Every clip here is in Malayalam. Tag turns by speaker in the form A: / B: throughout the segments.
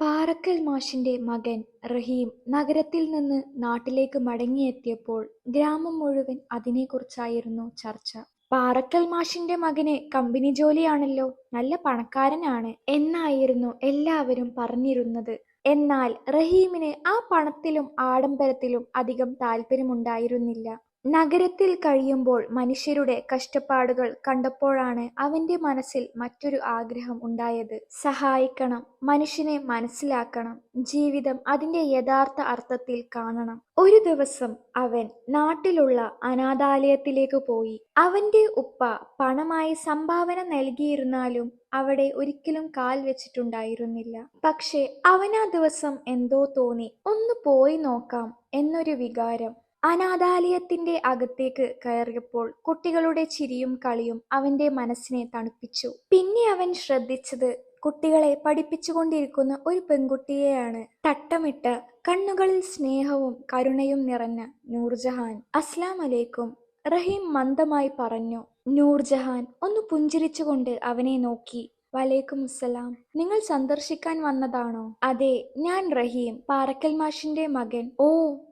A: പാറക്കൽ മാഷിന്റെ മകൻ റഹീം നഗരത്തിൽ നിന്ന് നാട്ടിലേക്ക് മടങ്ങിയെത്തിയപ്പോൾ ഗ്രാമം മുഴുവൻ അതിനെക്കുറിച്ചായിരുന്നു ചർച്ച. പാറക്കൽ മാഷിന്റെ മകന് കമ്പനി ജോലിയാണല്ലോ, നല്ല പണക്കാരനാണ് എന്നായിരുന്നു എല്ലാവരും പറഞ്ഞിരുന്നത്. എന്നാൽ റഹീമിന് ആ പണത്തിലും ആഡംബരത്തിലും അധികം താല്പര്യമുണ്ടായിരുന്നില്ല. നഗരത്തിൽ കഴിയുമ്പോൾ മനുഷ്യരുടെ കഷ്ടപ്പാടുകൾ കണ്ടപ്പോഴാണ് അവന്റെ മനസ്സിൽ മറ്റൊരു ആഗ്രഹം ഉണ്ടായത്. സഹായിക്കണം, മനുഷ്യനെ മനസ്സിലാക്കണം, ജീവിതം അതിന്റെ യഥാർത്ഥ അർത്ഥത്തിൽ കാണണം. ഒരു ദിവസം അവൻ നാട്ടിലുള്ള അനാഥാലയത്തിലേക്ക് പോയി. അവന്റെ ഉപ്പ പണമായി സംഭാവന നൽകിയിരുന്നാലും അവിടെ ഒരിക്കലും കാൽ വെച്ചിട്ടുണ്ടായിരുന്നില്ല. പക്ഷേ അവനാ ദിവസം എന്തോ തോന്നി, ഒന്ന് പോയി നോക്കാം എന്നൊരു വികാരം. അനാഥാലയത്തിന്റെ അകത്തേക്ക് കയറിയപ്പോൾ കുട്ടികളുടെ ചിരിയും കളിയും അവന്റെ മനസ്സിനെ തണുപ്പിച്ചു. പിന്നെ അവൻ ശ്രദ്ധിച്ചത് കുട്ടികളെ പഠിപ്പിച്ചുകൊണ്ടിരിക്കുന്ന ഒരു പെൺകുട്ടിയെയാണ്. തട്ടമിട്ട് കണ്ണുകളിൽ സ്നേഹവും കരുണയും നിറഞ്ഞ നൂർജഹാൻ. അസ്ലാം അസ്സലാമലൈക്കും റഹീം മന്ദമായി പറഞ്ഞു. നൂർജഹാൻ ഒന്ന് പുഞ്ചിരിച്ചുകൊണ്ട് അവനെ നോക്കി. വലൈക്കുമുസ്സലാം. നിങ്ങൾ സന്ദർശിക്കാൻ വന്നതാണോ? അതെ, ഞാൻ റഹീം, പാറക്കൽ മാഷിന്റെ മകൻ. ഓ,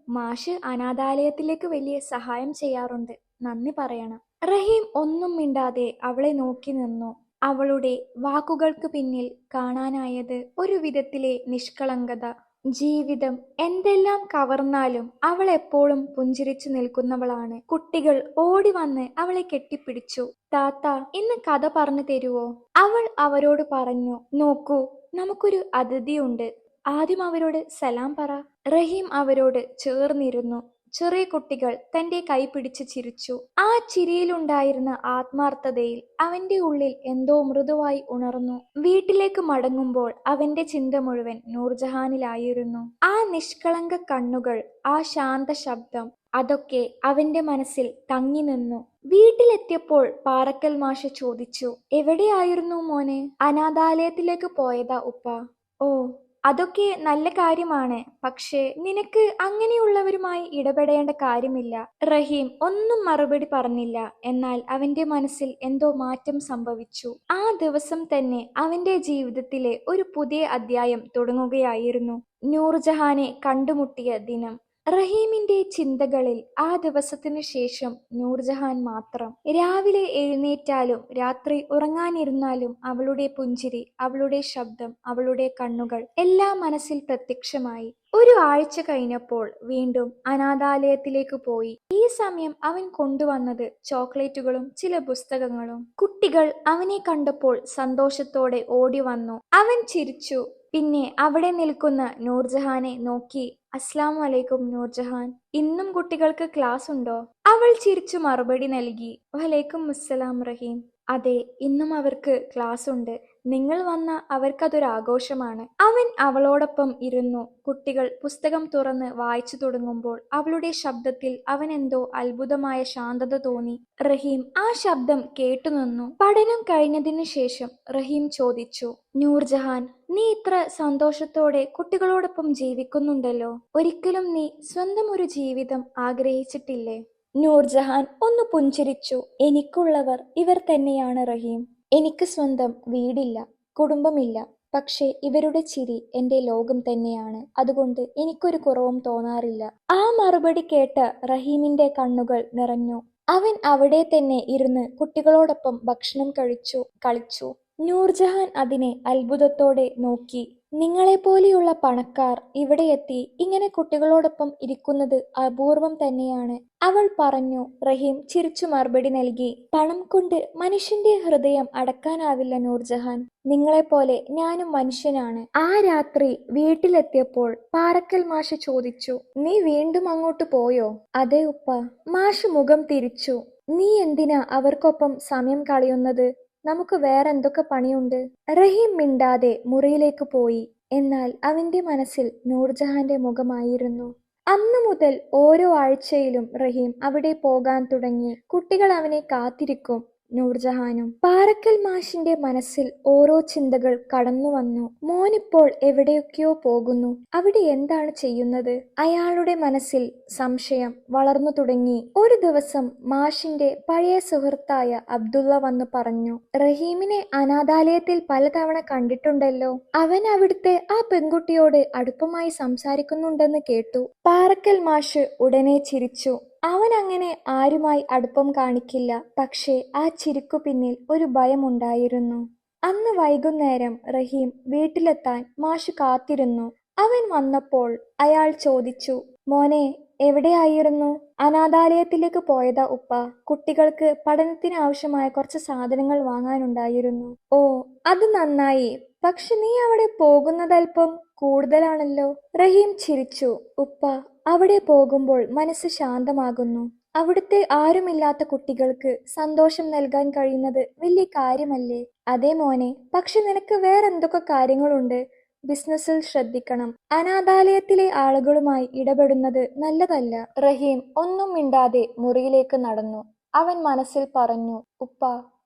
A: മാഷ് അനാഥാലയത്തിലേക്ക് വലിയ സഹായം ചെയ്യാറുണ്ട്, നന്ദി പറയണം. റഹീം ഒന്നും മിണ്ടാതെ അവളെ നോക്കി നിന്നു. അവളുടെ വാക്കുകൾക്ക് പിന്നിൽ കാണാനായത് ഒരു വിധത്തിലെ നിഷ്കളങ്കത. ജീവിതം എന്തെല്ലാം കവർന്നാലും അവൾ എപ്പോഴും പുഞ്ചിരിച്ചു നിൽക്കുന്നവളാണ്. കുട്ടികൾ ഓടി വന്ന് അവളെ കെട്ടിപ്പിടിച്ചു. താത്ത ഇന്ന് കഥ പറഞ്ഞു തരുവോ? അവൾ അവരോട് പറഞ്ഞു. നോക്കൂ, നമുക്കൊരു അതിഥിയുണ്ട്. ആദ്യം അവരോട് സലാം പറ. റഹീം അവരോട് ചേർന്നിരുന്നു. ചെറിയ കുട്ടികൾ തന്റെ കൈ പിടിച്ച് ചിരിച്ചു. ആ ചിരിയിലുണ്ടായിരുന്ന ആത്മാർത്ഥതയിൽ അവന്റെ ഉള്ളിൽ എന്തോ മൃദുവായി ഉണർന്നു. വീട്ടിലേക്ക് മടങ്ങുമ്പോൾ അവന്റെ ചിന്ത മുഴുവൻ നൂർജഹാനിലായിരുന്നു. ആ നിഷ്കളങ്ക കണ്ണുകൾ, ആ ശാന്ത ശബ്ദം, അതൊക്കെ അവന്റെ മനസ്സിൽ തങ്ങി നിന്നു വീട്ടിലെത്തിയപ്പോൾ പാറക്കൽ മാഷ് ചോദിച്ചു. എവിടെയായിരുന്നു മോനെ? അനാഥാലയത്തിലേക്ക് പോയതാ ഉപ്പ ഓ, അതൊക്കെ നല്ല കാര്യമാണ്. പക്ഷേ നിനക്ക് അങ്ങനെയുള്ളവരുമായി ഇടപെടേണ്ട കാര്യമില്ല. റഹീം ഒന്നും മറുപടി പറഞ്ഞില്ല. എന്നാൽ അവന്റെ മനസ്സിൽ എന്തോ മാറ്റം സംഭവിച്ചു. ആ ദിവസം തന്നെ അവന്റെ ജീവിതത്തിലെ ഒരു പുതിയ അധ്യായം തുടങ്ങുകയായിരുന്നു. നൂർജഹാനെ കണ്ടുമുട്ടിയ ദിനം. റഹീമിന്റെ ചിന്തകളിൽ ആ ദിവസത്തിനു ശേഷം നൂർജഹാൻ മാത്രം. രാവിലെ എഴുന്നേറ്റാലും രാത്രി ഉറങ്ങാനിരുന്നാലും അവളുടെ പുഞ്ചിരി, അവളുടെ ശബ്ദം, അവളുടെ കണ്ണുകൾ എല്ലാം മനസ്സിൽ പ്രത്യക്ഷമായി. ഒരു ആഴ്ച കഴിഞ്ഞപ്പോൾ വീണ്ടും അനാഥാലയത്തിലേക്ക് പോയി. ഈ സമയം അവൻ കൊണ്ടുവന്നത് ചോക്ലേറ്റുകളും ചില പുസ്തകങ്ങളും. കുട്ടികൾ അവനെ കണ്ടപ്പോൾ സന്തോഷത്തോടെ ഓടി വന്നു അവൻ ചിരിച്ചു. പിന്നെ അവിടെ നിൽക്കുന്ന നൂർജഹാനെ നോക്കി. അസ്ലാം വലൈക്കും നൂർജഹാൻ. ഇന്നും കുട്ടികൾക്ക് ക്ലാസ് ഉണ്ടോ? അവൾ ചിരിച്ചു മറുപടി നൽകി. വലൈക്കും അസ്സലാം റഹീം. അതെ, ഇന്നും അവർക്ക് ക്ലാസ് ഉണ്ട്. നിങ്ങൾ വന്ന അവർക്കതൊരാഘോഷമാണ്. അവൻ അവളോടൊപ്പം ഇരുന്നു. കുട്ടികൾ പുസ്തകം തുറന്ന് വായിച്ചു തുടങ്ങുമ്പോൾ അവളുടെ ശബ്ദത്തിൽ അവനെന്തോ അത്ഭുതമായ ശാന്തത തോന്നി. റഹീം ആ ശബ്ദം കേട്ടുനിന്നു. പഠനം കഴിഞ്ഞതിനു ശേഷം റഹീം ചോദിച്ചു. നൂർജഹാൻ, നീ ഇത്ര സന്തോഷത്തോടെ കുട്ടികളോടൊപ്പം ജീവിക്കുന്നുണ്ടല്ലോ. ഒരിക്കലും നീ സ്വന്തം ഒരു ജീവിതം ആഗ്രഹിച്ചിട്ടില്ലേ? നൂർജഹാൻ ഒന്ന് പുഞ്ചിരിച്ചു. എനിക്കുള്ളവർ ഇവർ തന്നെയാണ് റഹീം. എനിക്ക് സ്വന്തം വീടില്ല, കുടുംബമില്ല. പക്ഷേ ഇവരുടെ ചിരി എന്റെ ലോകം തന്നെയാണ്. അതുകൊണ്ട് എനിക്കൊരു കുറവും തോന്നാറില്ല. ആ മറുപടി കേട്ട് റഹീമിന്റെ കണ്ണുകൾ നിറഞ്ഞു. അവൻ അവിടെ തന്നെ ഇരുന്ന് കുട്ടികളോടൊപ്പം ഭക്ഷണം കഴിച്ചു, കളിച്ചു. നൂർജഹാൻ അതിനെ അത്ഭുതത്തോടെ നോക്കി. നിങ്ങളെപ്പോലെയുള്ള പണക്കാർ ഇവിടെയെത്തി ഇങ്ങനെ കുട്ടികളോടൊപ്പം ഇരിക്കുന്നത് അപൂർവം തന്നെയാണ്. അവൾ പറഞ്ഞു. റഹീം ചിരിച്ചു മറുപടി നൽകി. പണം കൊണ്ട് മനുഷ്യന്റെ ഹൃദയം അടക്കാനാവില്ല നൂർജഹാൻ. നിങ്ങളെപ്പോലെ ഞാനും മനുഷ്യനാണ്. ആ രാത്രി വീട്ടിലെത്തിയപ്പോൾ പാറക്കൽ മാഷ് ചോദിച്ചു. നീ വീണ്ടും അങ്ങോട്ട് പോയോ? അതെ ഉപ്പ മാഷ് മുഖം തിരിച്ചു. നീ എന്തിനാ അവർക്കൊപ്പം സമയം കളയുന്നത്? നമുക്ക് വേറെ എന്തൊക്കെ പണിയുണ്ട്? റഹീം മിണ്ടാതെ മുറിയിലേക്ക് പോയി. എന്നാൽ അവന്റെ മനസ്സിൽ നൂർജഹാന്റെ മുഖമായിരുന്നു. അന്നു മുതൽ ഓരോ ആഴ്ചയിലും റഹീം അവിടെ പോകാൻ തുടങ്ങി. കുട്ടികൾ അവനെ കാത്തിരിക്കും. നൂർജഹാനും. പാറക്കൽ മാഷിന്റെ മനസ്സിൽ ഓരോ ചിന്തകൾ കടന്നു വന്നു. മോനിപ്പോൾ എവിടെയൊക്കെയോ പോകുന്നു. അവിടെ എന്താണ് ചെയ്യുന്നത്? അയാളുടെ മനസ്സിൽ സംശയം വളർന്നു തുടങ്ങി. ഒരു ദിവസം മാഷിന്റെ പഴയ സുഹൃത്തായ അബ്ദുള്ള വന്നു പറഞ്ഞു റഹീമിനെ അനാഥാലയത്തിൽ പലതവണ കണ്ടിട്ടുണ്ടല്ലോ. അവൻ അവിടുത്തെ ആ പെൺകുട്ടിയോട് അടുപ്പമായി സംസാരിക്കുന്നുണ്ടെന്ന് കേട്ടു. പാറക്കൽ മാഷ് ഉടനെ ചിരിച്ചു. അവൻ അങ്ങനെ ആരുമായി അടുപ്പം കാണിക്കില്ല. പക്ഷേ ആ ചിരിക്കു പിന്നിൽ ഒരു ഭയമുണ്ടായിരുന്നു. അന്ന് വൈകുന്നേരം റഹീം വീട്ടിലെത്താൻ മാഷ് കാത്തിരുന്നു. അവൻ വന്നപ്പോൾ അയാൾ ചോദിച്ചു മോനെ എവിടെയായിരുന്നു? അനാഥാലയത്തിലേക്ക് പോയതാ ഉപ്പ. കുട്ടികൾക്ക് പഠനത്തിന് ആവശ്യമായ കുറച്ച് സാധനങ്ങൾ വാങ്ങാനുണ്ടായിരുന്നു. ഓ അത് നന്നായി. പക്ഷെ നീ അവിടെ പോകുന്നതൽപ്പം കൂടുതലാണല്ലോ. റഹീം ചിരിച്ചു. ഉപ്പ അവിടെ പോകുമ്പോൾ മനസ്സ് ശാന്തമാകുന്നു. അവിടുത്തെ ആരുമില്ലാത്ത കുട്ടികൾക്ക് സന്തോഷം നൽകാൻ കഴിയുന്നത് വലിയ കാര്യമല്ലേ? അതേ മോനെ പക്ഷെ നിനക്ക് വേറെന്തൊക്കെ കാര്യങ്ങളുണ്ട്? ബിസിനസ്സിൽ ശ്രദ്ധിക്കണം. അനാഥാലയത്തിലെ ആളുകളുമായി ഇടപെടുന്നത് നല്ലതല്ല. റഹീം ഒന്നും മിണ്ടാതെ മുറിയിലേക്ക് നടന്നു. അവൻ മനസ്സിൽ പറഞ്ഞു ഉപ്പ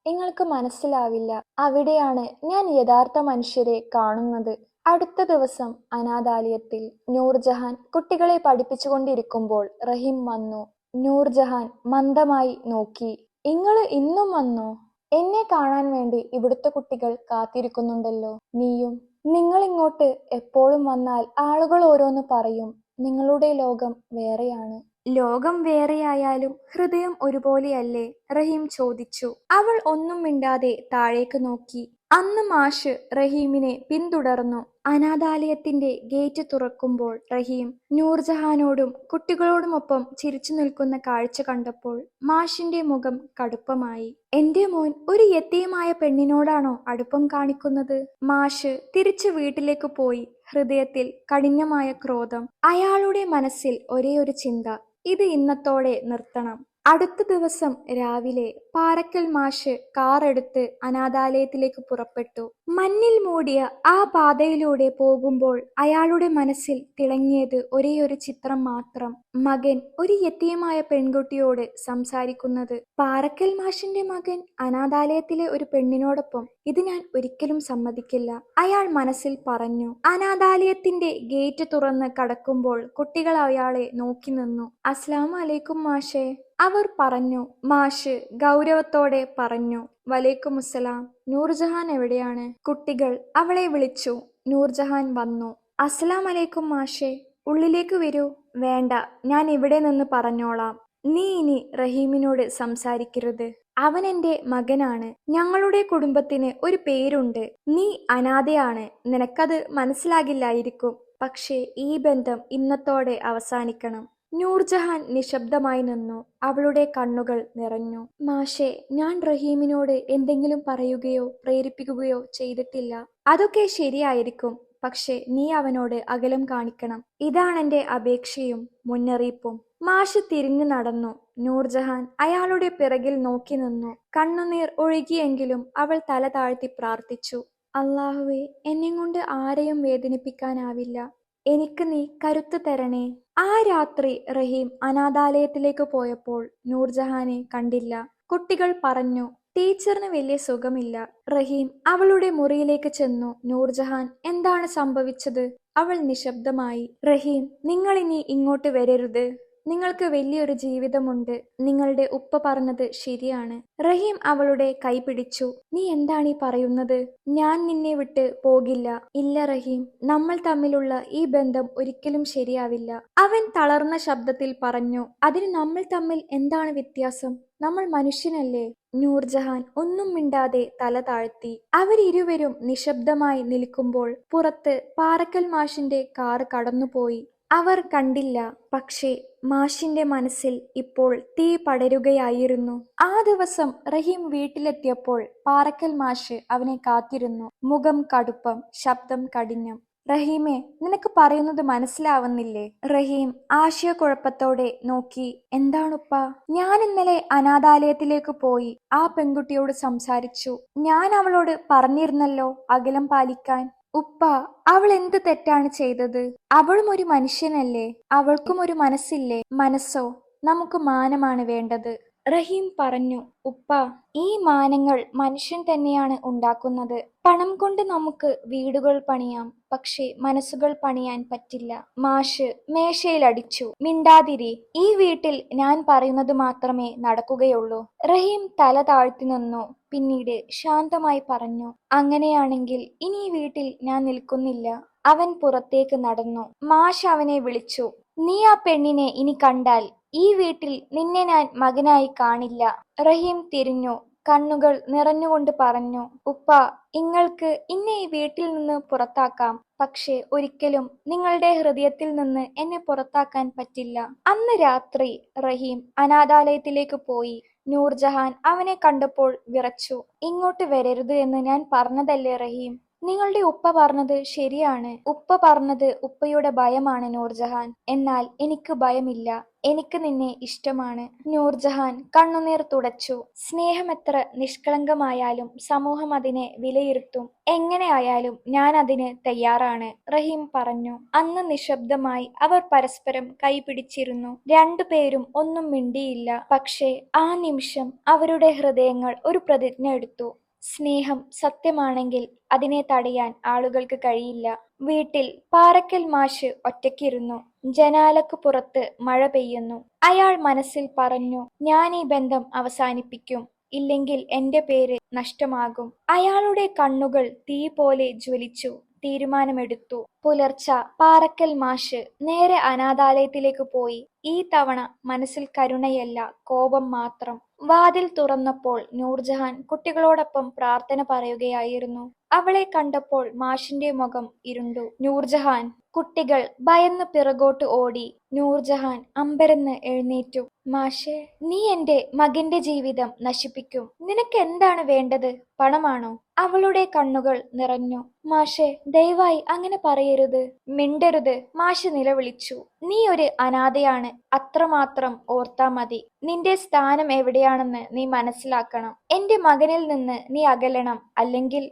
A: നിങ്ങൾക്ക് മനസ്സിലാവില്ല. അവിടെയാണ് ഞാൻ യഥാർത്ഥ മനുഷ്യരെ കാണുന്നത്. അടുത്ത ദിവസം അനാഥാലയത്തിൽ നൂർജഹാൻ കുട്ടികളെ പഠിപ്പിച്ചുകൊണ്ടിരിക്കുമ്പോൾ റഹീം വന്നു. നൂർജഹാൻ മന്ദമായി നോക്കി. നിങ്ങൾ ഇന്നും വന്നോ? എന്നെ കാണാൻ വേണ്ടി ഇവിടുത്തെ കുട്ടികൾ കാത്തിരിക്കുന്നുണ്ടല്ലോ. നീയും നിങ്ങൾ ഇങ്ങോട്ട് എപ്പോഴും വന്നാൽ ആളുകൾ ഓരോന്ന് പറയും. നിങ്ങളുടെ ലോകം വേറെയാണ്. ലോകം വേറെയായാലും ഹൃദയം ഒരുപോലെയല്ലേ? റഹീം ചോദിച്ചു. അവൾ ഒന്നും മിണ്ടാതെ താഴേക്ക് നോക്കി. അന്ന് മാഷ് റഹീമിനെ പിന്തുടർന്നു. അനാഥാലയത്തിന്റെ ഗേറ്റ് തുറക്കുമ്പോൾ റഹീം നൂർജഹാനോടും കുട്ടികളോടുമൊപ്പം ചിരിച്ചു നിൽക്കുന്ന കാഴ്ച കണ്ടപ്പോൾ മാഷിന്റെ മുഖം കടുപ്പമായി. എന്റെ മോൻ ഒരു യത്തീമായ പെണ്ണിനോടാണോ അടുപ്പം കാണിക്കുന്നത്? മാഷ് തിരിച്ചു വീട്ടിലേക്ക് പോയി. ഹൃദയത്തിൽ കഠിനമായ ക്രോധം. അയാളുടെ മനസ്സിൽ ഒരേ ഒരു ചിന്ത. ഇത് ഇന്നത്തോടെ നിർത്തണം. അടുത്ത ദിവസം രാവിലെ പാറക്കൽ മാഷ് കാറെടുത്ത് അനാഥാലയത്തിലേക്ക് പുറപ്പെട്ടു. മഞ്ഞിൽ മൂടിയ ആ പാതയിലൂടെ പോകുമ്പോൾ അയാളുടെ മനസ്സിൽ തിളങ്ങിയത് ഒരേയൊരു ചിത്രം മാത്രം. മകൻ ഒരു യത്തീയമായ പെൺകുട്ടിയോട് സംസാരിക്കുന്നത്. പാറക്കൽ മാഷിന്റെ മകൻ അനാഥാലയത്തിലെ ഒരു പെണ്ണിനോടൊപ്പം ഇത് ഞാൻ ഒരിക്കലും സമ്മതിക്കില്ല. അയാൾ മനസ്സിൽ പറഞ്ഞു അനാഥാലയത്തിന്റെ ഗേറ്റ് തുറന്ന് കടക്കുമ്പോൾ കുട്ടികൾ അയാളെ നോക്കി നിന്നു. അസ്ലാം അലൈക്കും മാഷേ. അവർ പറഞ്ഞു മാഷ് ഗൗരവത്തോടെ പറഞ്ഞു വലൈക്കും അസ്സലാം. നൂർജഹാൻ എവിടെയാണ്? കുട്ടികൾ അവളെ വിളിച്ചു. നൂർജഹാൻ വന്നു. അസ്സലാം അലൈക്കും മാഷേ ഉള്ളിലേക്ക് വരൂ. വേണ്ട ഞാൻ ഇവിടെ നിന്ന് പറഞ്ഞോളാം. നീ ഇനി റഹീമിനോട് സംസാരിക്കരുത്. അവൻ എന്റെ മകനാണ്. ഞങ്ങളുടെ കുടുംബത്തിന് ഒരു പേരുണ്ട്. നീ അനാഥയാണ്. നിനക്കത് മനസ്സിലാകില്ലായിരിക്കും. പക്ഷേ ഈ ബന്ധം ഇന്നത്തോടെ അവസാനിക്കണം. നൂർജഹാൻ നിശബ്ദമായി നിന്നു. അവളുടെ കണ്ണുകൾ നിറഞ്ഞു. മാഷെ ഞാൻ റഹീമിനോട് എന്തെങ്കിലും പറയുകയോ പ്രേരിപ്പിക്കുകയോ ചെയ്തിട്ടില്ല. അതൊക്കെ ശരിയായിരിക്കും. പക്ഷെ നീ അവനോട് അകലം കാണിക്കണം. ഇതാണെന്റെ അപേക്ഷയും മുന്നറിയിപ്പും. മാഷ് തിരിഞ്ഞു നടന്നു. നൂർജഹാൻ അയാളുടെ പിറകിൽ നോക്കി നിന്നു. കണ്ണുനീർ ഒഴുകിയെങ്കിലും അവൾ തല താഴ്ത്തി പ്രാർത്ഥിച്ചു. അള്ളാഹുവെ എന്നെ കൊണ്ട് ആരെയും വേദനിപ്പിക്കാനാവില്ല. എനിക്ക് നീ കരുത്ത് തരണേ. ആ രാത്രി റഹീം അനാഥാലയത്തിലേക്ക് പോയപ്പോൾ നൂർജഹാനെ കണ്ടില്ല. കുട്ടികൾ പറഞ്ഞു ടീച്ചറിന് വലിയ സുഖമില്ല. റഹീം അവളുടെ മുറിയിലേക്ക് ചെന്നു. നൂർജഹാൻ എന്താണ് സംഭവിച്ചത്? അവൾ നിശബ്ദമായി റഹീം നിങ്ങൾ ഇനി ഇങ്ങോട്ട് വരരുത്. നിങ്ങൾക്ക് വലിയൊരു ജീവിതമുണ്ട്. നിങ്ങളുടെ ഉപ്പ പറഞ്ഞത് ശരിയാണ്. റഹീം അവളുടെ കൈ പിടിച്ചു. നീ എന്താണ് പറയുന്നത്? ഞാൻ നിന്നെ വിട്ട് പോകില്ല. ഇല്ല റഹീം. നമ്മൾ തമ്മിലുള്ള ഈ ബന്ധം ഒരിക്കലും ശരിയാവില്ല. അവൻ തളർന്ന ശബ്ദത്തിൽ പറഞ്ഞു. അതിന് നമ്മൾ തമ്മിൽ എന്താണ് വ്യത്യാസം? നമ്മൾ മനുഷ്യനല്ലേ? നൂർജഹാൻ ഒന്നും മിണ്ടാതെ തല താഴ്ത്തി. അവരിരുവരും നിശബ്ദമായി നിൽക്കുമ്പോൾ പുറത്ത് പാറക്കൽ മാഷിന്റെ കാർ കടന്നുപോയി. അവർ കണ്ടില്ല. പക്ഷേ മാഷിന്റെ മനസ്സിൽ ഇപ്പോൾ തീ പടരുകയായിരുന്നു. ആ ദിവസം റഹീം വീട്ടിലെത്തിയപ്പോൾ പാറക്കൽ മാഷ് അവനെ കാത്തിരുന്നു. മുഖം കടുപ്പം ശബ്ദം കഠിനം. റഹീമെ നിനക്ക് പറയുന്നത് മനസ്സിലാവുന്നില്ലേ? റഹീം ആശയക്കുഴപ്പത്തോടെ നോക്കി എന്താണുപ്പ? ഞാൻ ഇന്നലെ അനാഥാലയത്തിലേക്ക് പോയി ആ പെൺകുട്ടിയോട് സംസാരിച്ചു. ഞാൻ അവളോട് പറഞ്ഞിരുന്നല്ലോ അകലം പാലിക്കാൻ. ഉപ്പ അവൾ എന്ത് തെറ്റാണ് ചെയ്തത്? അവളും ഒരു മനുഷ്യനല്ലേ? അവൾക്കും ഒരു മനസ്സില്ലേ? മനസ്സോ? നമുക്ക് മാനമാണ് വേണ്ടത്. റഹീം പറഞ്ഞു ഉപ്പ ഈ മാനങ്ങൾ മനുഷ്യൻ തന്നെയാണ് ഉണ്ടാക്കുന്നത്. പണം കൊണ്ട് നമുക്ക് വീടുകൾ പണിയാം പക്ഷേ മനസ്സുകൾ പണിയാൻ പറ്റില്ല. മാഷ് മേശയിൽ അടിച്ചു മിണ്ടാതിരി ഈ വീട്ടിൽ ഞാൻ പറയുന്നത് മാത്രമേ നടക്കുകയുള്ളൂ. റഹീം തല താഴ്ത്തി നിന്നു പിന്നീട് ശാന്തമായി പറഞ്ഞു അങ്ങനെയാണെങ്കിൽ ഇനി വീട്ടിൽ ഞാൻ നിൽക്കുന്നില്ല. അവൻ പുറത്തേക്ക് നടന്നു. മാഷ് അവനെ വിളിച്ചു നീ ആ പെണ്ണിനെ ഇനി കണ്ടാൽ ഈ വീട്ടിൽ നിന്നെ ഞാൻ മകനായി കാണില്ല. റഹീം തിരിഞ്ഞു. കണ്ണുകൾ നിറഞ്ഞുകൊണ്ട് പറഞ്ഞു ഉപ്പ നിങ്ങൾക്ക് ഇന്നെ ഈ വീട്ടിൽ നിന്ന് പുറത്താക്കാം. പക്ഷേ ഒരിക്കലും നിങ്ങളുടെ ഹൃദയത്തിൽ നിന്ന് എന്നെ പുറത്താക്കാൻ പറ്റില്ല. അന്ന് രാത്രി റഹീം അനാഥാലയത്തിലേക്ക് പോയി. നൂർജഹാൻ അവനെ കണ്ടപ്പോൾ വിറച്ചു. ഇങ്ങോട്ട് വരരുത് എന്ന് ഞാൻ പറഞ്ഞതല്ലേ റഹീം? നിങ്ങളുടെ ഉപ്പ പറഞ്ഞത് ശരിയാണ്. ഉപ്പ പറഞ്ഞത് ഉപ്പയുടെ ഭയമാണ് നൂർജഹാൻ. എന്നാൽ എനിക്ക് ഭയമില്ല. എനിക്ക് നിന്നെ ഇഷ്ടമാണ്. നൂർജഹാൻ കണ്ണുനീർ തുടച്ചു. സ്നേഹം എത്ര നിഷ്കളങ്കമായാലും സമൂഹം അതിനെ വിലയിരുത്തും. എങ്ങനെയായാലും ഞാൻ അതിന് തയ്യാറാണ് റഹീം പറഞ്ഞു. അന്ന് നിശബ്ദമായി അവർ പരസ്പരം കൈപിടിച്ചിരുന്നു. രണ്ടുപേരും ഒന്നും മിണ്ടിയില്ല. പക്ഷേ ആ നിമിഷം അവരുടെ ഹൃദയങ്ങൾ ഒരു പ്രതിജ്ഞ എടുത്തു. സ്നേഹം സത്യമാണെങ്കിൽ അതിനെ തടയാൻ ആളുകൾക്ക് കഴിയില്ല. വീട്ടിൽ പാറക്കൽ മാഷ് ഒറ്റയ്ക്കിരുന്നു. ജനാലക്ക് പുറത്ത് മഴ പെയ്യുന്നു. അയാൾ മനസ്സിൽ പറഞ്ഞു ഞാൻ ഈ ബന്ധം അവസാനിപ്പിക്കും. ഇല്ലെങ്കിൽ എന്റെ പേര് നഷ്ടമാകും. അയാളുടെ കണ്ണുകൾ തീ പോലെ ജ്വലിച്ചു. തീരുമാനമെടുത്തു. പുലർച്ച പാറക്കൽ മാഷ് നേരെ അനാഥാലയത്തിലേക്ക് പോയി. ഈ തവണ മനസ്സിൽ കരുണയല്ല കോപം മാത്രം. വാതിൽ തുറന്നപ്പോൾ നൂർജഹാൻ കുട്ടികളോടൊപ്പം പ്രാർത്ഥന പറയുകയായിരുന്നു. അവളെ കണ്ടപ്പോൾ മാഷിന്റെ മുഖം ഇരുണ്ടു. നൂർജഹാൻ കുട്ടികൾ ഭയന്ന് പിറകോട്ട് ഓടി. നൂർജഹാൻ അമ്പരന്ന് എഴുന്നേറ്റു. മാഷെ നീ എന്റെ മകന്റെ ജീവിതം നശിപ്പിക്കും. നിനക്ക് എന്താണ് വേണ്ടത്? പണമാണോ? അവളുടെ കണ്ണുകൾ നിറഞ്ഞു. മാഷെ ദയവായി അങ്ങനെ പറയരുത്. മിണ്ടരുത്. മാഷ് നിലവിളിച്ചു. നീ ഒരു അനാഥയാണ്. അത്രമാത്രം ഓർത്താ മതി. നിന്റെ സ്ഥാനം എവിടെയാണെന്ന് നീ മനസ്സിലാക്കണം. എന്റെ മകനിൽ നിന്ന് നീ അകലണം. അല്ലെങ്കിൽ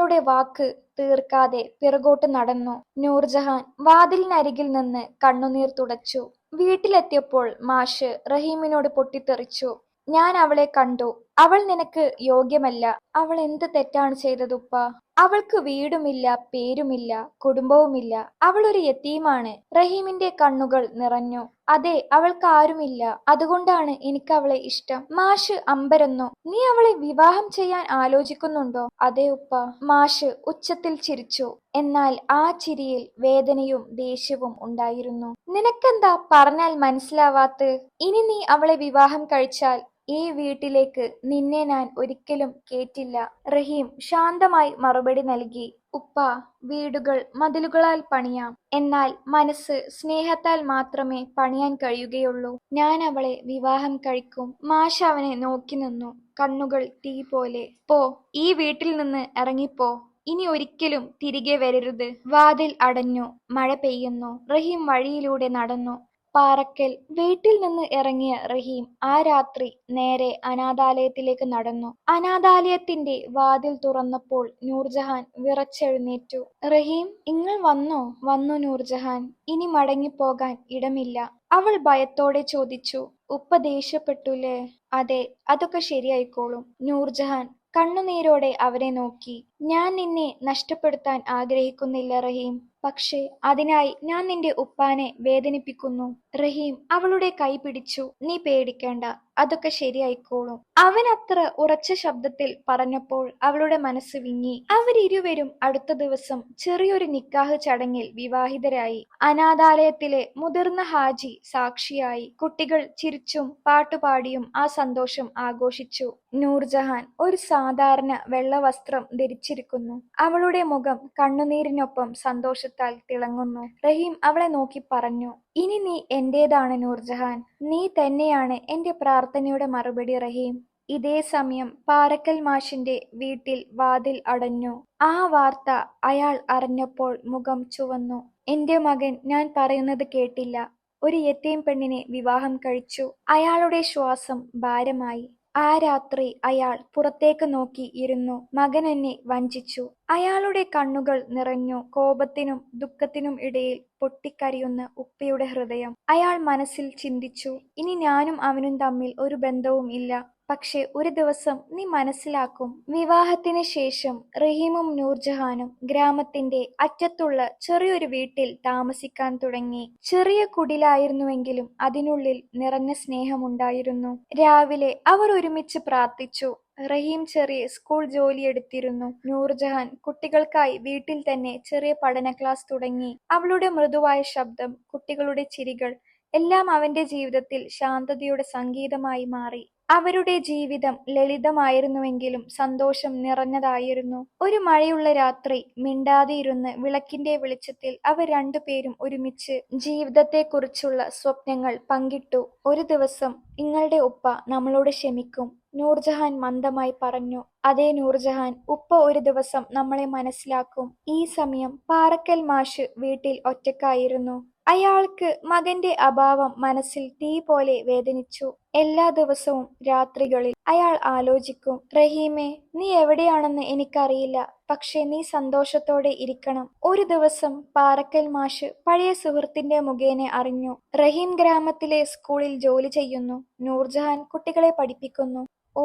A: അയാളുടെ വാക്ക് തീർക്കാതെ പിറകോട്ട് നടന്നു. നൂർജഹാൻ വാതിലിനരികിൽ നിന്ന് കണ്ണുനീർ തുടച്ചു. വീട്ടിലെത്തിയപ്പോൾ മാഷ് റഹീമിനോട് പൊട്ടിത്തെറിച്ചു. ഞാൻ അവളെ കണ്ടു. അവൾ നിനക്ക് യോഗ്യമല്ല. അവൾ എന്ത് തെറ്റാണ് ചെയ്തതുപ്പ അവൾക്ക് വീടുമില്ല പേരുമില്ല കുടുംബവുമില്ല. അവൾ ഒരു യത്തീമാണ് റഹീമിന്റെ കണ്ണുകൾ നിറഞ്ഞു. അതെ അവൾക്ക് ആരുമില്ല. അതുകൊണ്ടാണ് എനിക്ക് അവളെ ഇഷ്ടം. മാഷ് അമ്പരന്നു. നീ അവളെ വിവാഹം ചെയ്യാൻ ആലോചിക്കുന്നുണ്ടോ? അതെ ഉപ്പ. മാഷ് ഉച്ചത്തിൽ ചിരിച്ചു. എന്നാൽ ആ ചിരിയിൽ വേദനയും ദേഷ്യവും ഉണ്ടായിരുന്നു. നിനക്കെന്താ പറഞ്ഞാൽ മനസ്സിലാവാത്ത ഇനി നീ അവളെ വിവാഹം കഴിച്ചാൽ ഈ വീട്ടിലേക്ക് നിന്നെ ഞാൻ ഒരിക്കലും കേറ്റില്ല. റഹീം ശാന്തമായി മറുപടി നൽകി ഉപ്പ വീടുകൾ മതിലുകളാൽ പണിയാം. എന്നാൽ മനസ്സ് സ്നേഹത്താൽ മാത്രമേ പണിയാൻ കഴിയുകയുള്ളൂ. ഞാൻ അവളെ വിവാഹം കഴിക്കും. മാഷ അവനെ നോക്കി നിന്നു. കണ്ണുകൾ തീ പോലെ പോ ഈ വീട്ടിൽ നിന്ന് ഇറങ്ങിപ്പോ. ഇനി ഒരിക്കലും തിരികെ വരരുത്. വാതിൽ അടഞ്ഞു. മഴ പെയ്യുന്നു. റഹീം വഴിയിലൂടെ നടന്നു. പാറക്കൽ വീട്ടിൽ നിന്ന് ഇറങ്ങിയ റഹീം ആ രാത്രി നേരെ അനാഥാലയത്തിലേക്ക് നടന്നു. അനാഥാലയത്തിന്റെ വാതിൽ തുറന്നപ്പോൾ നൂർജഹാൻ വിറച്ചെഴുന്നേറ്റു. റഹീം ഇങ്ങൾ വന്നോ? വന്നു നൂർജഹാൻ. ഇനി മടങ്ങിപ്പോകാൻ ഇടമില്ല. അവൾ ഭയത്തോടെ ചോദിച്ചു ഉപ്പ ദേഷ്യപ്പെട്ടുല്ലേ? അതെ അതൊക്കെ ശരിയായിക്കോളും. നൂർജഹാൻ കണ്ണുനീരോടെ അവരെ നോക്കി. ഞാൻ നിന്നെ നഷ്ടപ്പെടുത്താൻ ആഗ്രഹിക്കുന്നില്ല റഹീം. പക്ഷേ അതിനായി ഞാൻ നിന്റെ ഉപ്പാനെ വേദനിപ്പിക്കുന്നു. റഹീം അവളുടെ കൈ പിടിച്ചു. നീ പേടിക്കേണ്ട. അതൊക്കെ ശരിയായിക്കോളും. അവൻ അത്ര ഉറച്ച ശബ്ദത്തിൽ പറഞ്ഞപ്പോൾ അവളുടെ മനസ്സ് വിങ്ങി. അവരിരുവരും അടുത്ത ദിവസം ചെറിയൊരു നിക്കാഹ് ചടങ്ങിൽ വിവാഹിതരായി. അനാഥാലയത്തിലെ മുതിർന്ന ഹാജി സാക്ഷിയായി. കുട്ടികൾ ചിരിച്ചും പാട്ടുപാടിയും ആ സന്തോഷം ആഘോഷിച്ചു. നൂർജഹാൻ ഒരു സാധാരണ വെള്ള വസ്ത്രം ധരിച്ചിരിക്കുന്നു. അവളുടെ മുഖം കണ്ണുനീരിനൊപ്പം സന്തോഷത്താൽ തിളങ്ങുന്നു. റഹീം അവളെ നോക്കി പറഞ്ഞു ഇനി നീ എന്റേതാണ് നൂർജഹാൻ? നീ തന്നെയാണ് എന്റെ പ്രാർത്ഥനയുടെ മറുപടി റഹീം. ഇതേ സമയം പാറക്കൽ മാഷിന്റെ വീട്ടിൽ വാതിൽ അടഞ്ഞു. ആ വാർത്ത അയാൾ അറിഞ്ഞപ്പോൾ മുഖം ചുവന്നു. എന്റെ മകൻ ഞാൻ പറയുന്നത് കേട്ടില്ല. ഒരു എത്തേം പെണ്ണിനെ വിവാഹം കഴിച്ചു. അയാളുടെ ശ്വാസം ഭാരമായി. ആ രാത്രി അയാൾ പുറത്തേക്ക് നോക്കി ഇരുന്നു. മകൻ എന്നെ വഞ്ചിച്ചു. അയാളുടെ കണ്ണുകൾ നിറഞ്ഞു. കോപത്തിനും ദുഃഖത്തിനും ഇടയിൽ പൊട്ടിക്കരിയുന്ന ഉപ്പയുടെ ഹൃദയം. അയാൾ മനസ്സിൽ ചിന്തിച്ചു, ഇനി ഞാനും അവനും തമ്മിൽ ഒരു ബന്ധവും ഇല്ല. പക്ഷേ ഒരു ദിവസം നീ മനസ്സിലാക്കും. വിവാഹത്തിന് ശേഷം റഹീമും നൂർജഹാനും ഗ്രാമത്തിന്റെ അറ്റത്തുള്ള ചെറിയൊരു വീട്ടിൽ താമസിക്കാൻ തുടങ്ങി. ചെറിയ കുടിലായിരുന്നുവെങ്കിലും അതിനുള്ളിൽ നിറഞ്ഞ സ്നേഹമുണ്ടായിരുന്നു. രാവിലെ അവർ ഒരുമിച്ച് പ്രാർത്ഥിച്ചു. റഹീം ചെറിയ സ്കൂൾ ജോലി ജോലിയെടുത്തിരുന്നു. നൂർജഹാൻ കുട്ടികൾക്കായി വീട്ടിൽ തന്നെ ചെറിയ പഠന ക്ലാസ് തുടങ്ങി. അവളുടെ മൃദുവായ ശബ്ദം, കുട്ടികളുടെ ചിരികൾ എല്ലാം അവന്റെ ജീവിതത്തിൽ ശാന്തതയുടെ സംഗീതമായി മാറി. അവരുടെ ജീവിതം ലളിതമായിരുന്നുവെങ്കിലും സന്തോഷം നിറഞ്ഞതായിരുന്നു. ഒരു മഴയുള്ള രാത്രി മിണ്ടാതെയിരുന്ന് വിളക്കിന്റെ വെളിച്ചത്തിൽ അവർ രണ്ടുപേരും ഒരുമിച്ച് ജീവിതത്തെക്കുറിച്ചുള്ള സ്വപ്നങ്ങൾ പങ്കിട്ടു. ഒരു ദിവസം നിങ്ങളുടെ ഉപ്പ നമ്മളോട് ക്ഷമിക്കും, നൂർജഹാൻ മന്ദമായി പറഞ്ഞു. അതെ നൂർജഹാൻ, ഉപ്പ ഒരു ദിവസം നമ്മളെ മനസ്സിലാക്കും. ഈ സമയം പാറക്കൽ മാഷ് വീട്ടിൽ ഒറ്റയ്ക്കായിരുന്നു. അയാൾക്ക് മകന്റെ അഭാവം മനസ്സിൽ തീ പോലെ വേദനിച്ചു. എല്ലാ ദിവസവും രാത്രികളിൽ അയാൾ ആലോചിക്കും, റഹീമെ നീ എവിടെയാണെന്ന് എനിക്കറിയില്ല. പക്ഷെ നീ സന്തോഷത്തോടെ ഇരിക്കണം. ഒരു ദിവസം പാറക്കൽ മാഷ് പഴയ സുഹൃത്തിന്റെ മുഖേന അറിഞ്ഞു. റഹീം ഗ്രാമത്തിലെ സ്കൂളിൽ ജോലി ചെയ്യുന്നു. നൂർജഹാൻ കുട്ടികളെ പഠിപ്പിക്കുന്നു. ഓ,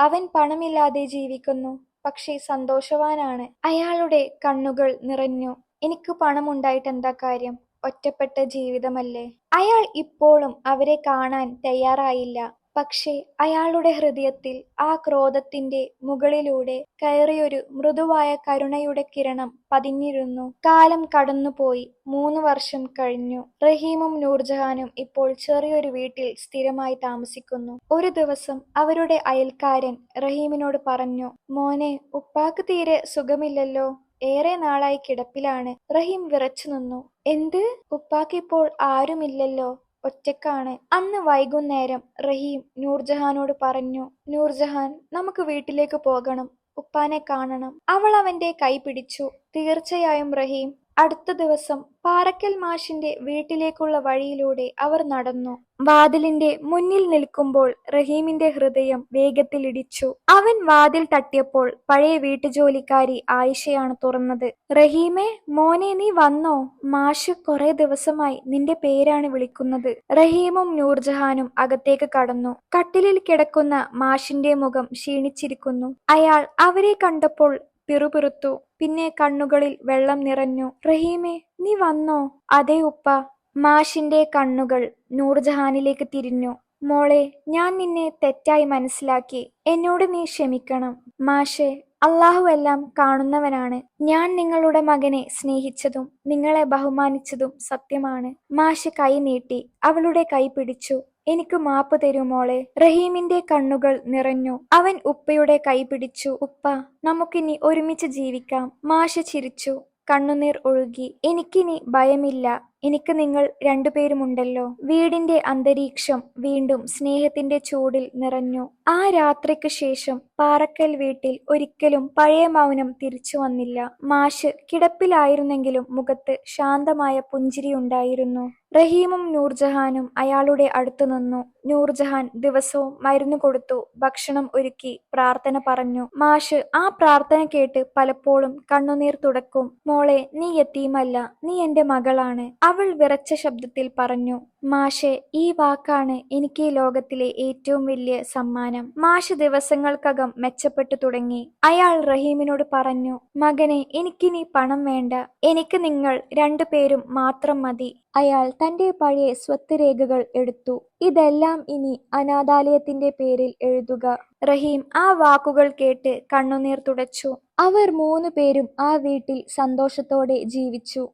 A: അവൻ പണമില്ലാതെ ജീവിക്കുന്നു, പക്ഷേ സന്തോഷവാനാണ്. അയാളുടെ കണ്ണുകൾ നിറഞ്ഞു. എനിക്ക് പണമുണ്ടായിട്ടെന്താ കാര്യം? ഒറ്റപ്പെട്ട ജീവിതമല്ലേ. അയാൾ ഇപ്പോഴും അവരെ കാണാൻ തയ്യാറായില്ല. പക്ഷേ അയാളുടെ ഹൃദയത്തിൽ ആ ക്രോധത്തിന്റെ മുകളിലൂടെ കയറിയൊരു മൃദുവായ കരുണയുടെ കിരണം പതിഞ്ഞിരുന്നു. കാലം കടന്നുപോയി. മൂന്ന് വർഷം കഴിഞ്ഞു. റഹീമും നൂർജഹാനും ഇപ്പോൾ ചെറിയൊരു വീട്ടിൽ സ്ഥിരമായി താമസിക്കുന്നു. ഒരു ദിവസം അവരുടെ അയൽക്കാരൻ റഹീമിനോട് പറഞ്ഞു, മോനെ ഉപ്പാക്ക് തീരെ സുഖമില്ലല്ലോ. ഏറെ നാളായി കിടപ്പിലാണ്. റഹീം വിറച്ചു നിന്നു എന്ത്? ഉപ്പാക്കിപ്പോൾ ആരുമില്ലല്ലോ. ഒറ്റക്കാണ് അന്ന് വൈകുന്നേരം റഹീം നൂർജഹാനോട് പറഞ്ഞു, നൂർജഹാൻ, നമുക്ക് വീട്ടിലേക്ക് പോകണം. ഉപ്പാനെ കാണണം. അവൾ അവന്റെ കൈ പിടിച്ചു. തീർച്ചയായും റഹീം. അടുത്ത ദിവസം പാറക്കൽ മാഷിന്റെ വീട്ടിലേക്കുള്ള വഴിയിലൂടെ അവർ നടന്നു. വാതിലിന്റെ മുന്നിൽ നിൽക്കുമ്പോൾ റഹീമിന്റെ ഹൃദയം വേഗത്തിലിടിച്ചു. അവൻ വാതിൽ തട്ടിയപ്പോൾ പഴയ വീട്ടുജോലിക്കാരി ആയിഷയാണ് തുറന്നത്. റഹീമെ മോനെ നീ വന്നോ? മാഷ് കുറെ ദിവസമായി നിന്റെ പേരാണ് വിളിക്കുന്നത്. റഹീമും നൂർജഹാനും അകത്തേക്ക് കടന്നു. കട്ടിലിൽ കിടക്കുന്ന മാഷിന്റെ മുഖം ക്ഷീണിച്ചിരിക്കുന്നു. അയാൾ അവരെ കണ്ടപ്പോൾ പിറുപിറുത്തു. പിന്നെ കണ്ണുകളിൽ വെള്ളം നിറഞ്ഞു. റഹീമേ, നീ വന്നോ? അതേ ഉപ്പ മാഷിന്റെ കണ്ണുകൾ നൂർജഹാനിലേക്ക് തിരിഞ്ഞു. മോളെ, ഞാൻ നിന്നെ തെറ്റായി മനസ്സിലാക്കി. എന്നോട് നീ ക്ഷമിക്കണം. മാഷെ അള്ളാഹു എല്ലാം കാണുന്നവനാണ്. ഞാൻ നിങ്ങളുടെ മകനെ സ്നേഹിച്ചതും നിങ്ങളെ ബഹുമാനിച്ചതും സത്യമാണ്. മാഷ് കൈ നീട്ടി. അവളുടെ കൈ പിടിച്ചു. എനിക്ക് മാപ്പ് തരൂ മോളെ. റഹീമിന്റെ കണ്ണുകൾ നിറഞ്ഞു. അവൻ ഉപ്പയുടെ കൈ പിടിച്ചു. ഉപ്പ നമുക്കിനി ഒരുമിച്ച് ജീവിക്കാം. മാഷ ചിരിച്ചു. കണ്ണുനീർ ഒഴുകി. എനിക്കിനി ഭയമില്ല. എനിക്ക് നിങ്ങൾ രണ്ടുപേരുമുണ്ടല്ലോ. വീടിന്റെ അന്തരീക്ഷം വീണ്ടും സ്നേഹത്തിന്റെ ചൂടിൽ നിറഞ്ഞു. ആ രാത്രിക്ക് ശേഷം പാറക്കൽ വീട്ടിൽ ഒരിക്കലും പഴയ മൗനം തിരിച്ചു വന്നില്ല മാഷ് കിടപ്പിലായിരുന്നെങ്കിലും മുഖത്ത് ശാന്തമായ പുഞ്ചിരി ഉണ്ടായിരുന്നു റഹീമും നൂർജഹാനും അയാളുടെ അടുത്തു നിന്നു. നൂർജഹാൻ ദിവസവും മരുന്ന് കൊടുത്തു, ഭക്ഷണം ഒരുക്കി, പ്രാർത്ഥന പറഞ്ഞു. മാഷ് ആ പ്രാർത്ഥന കേട്ട് പലപ്പോഴും കണ്ണുനീർ തുടക്കും. മോളെ, നീ എത്തിയുമല്ല നീ എന്റെ മകളാണ്. അവൾ വിറച്ച ശബ്ദത്തിൽ പറഞ്ഞു. മാഷെ ഈ വാക്കാണ് എനിക്ക് ഈ ലോകത്തിലെ ഏറ്റവും വലിയ സമ്മാനം. മാഷ് ദിവസങ്ങൾക്കകം മെച്ചപ്പെട്ടു തുടങ്ങി. അയാൾ റഹീമിനോട് പറഞ്ഞു, മകനെ എനിക്കിനി പണം വേണ്ട. എനിക്ക് നിങ്ങൾ രണ്ടുപേരും മാത്രം മതി. അയാൾ തന്റെ പഴയ സ്വത്ത് രേഖകൾ എടുത്തു. ഇതെല്ലാം ഇനി അനാഥാലയത്തിന്റെ പേരിൽ എഴുതുക. റഹീം ആ വാക്കുകൾ കേട്ട് കണ്ണുനീർ തുടച്ചു. അവർ മൂന്നു പേരും ആ വീട്ടിൽ സന്തോഷത്തോടെ ജീവിച്ചു.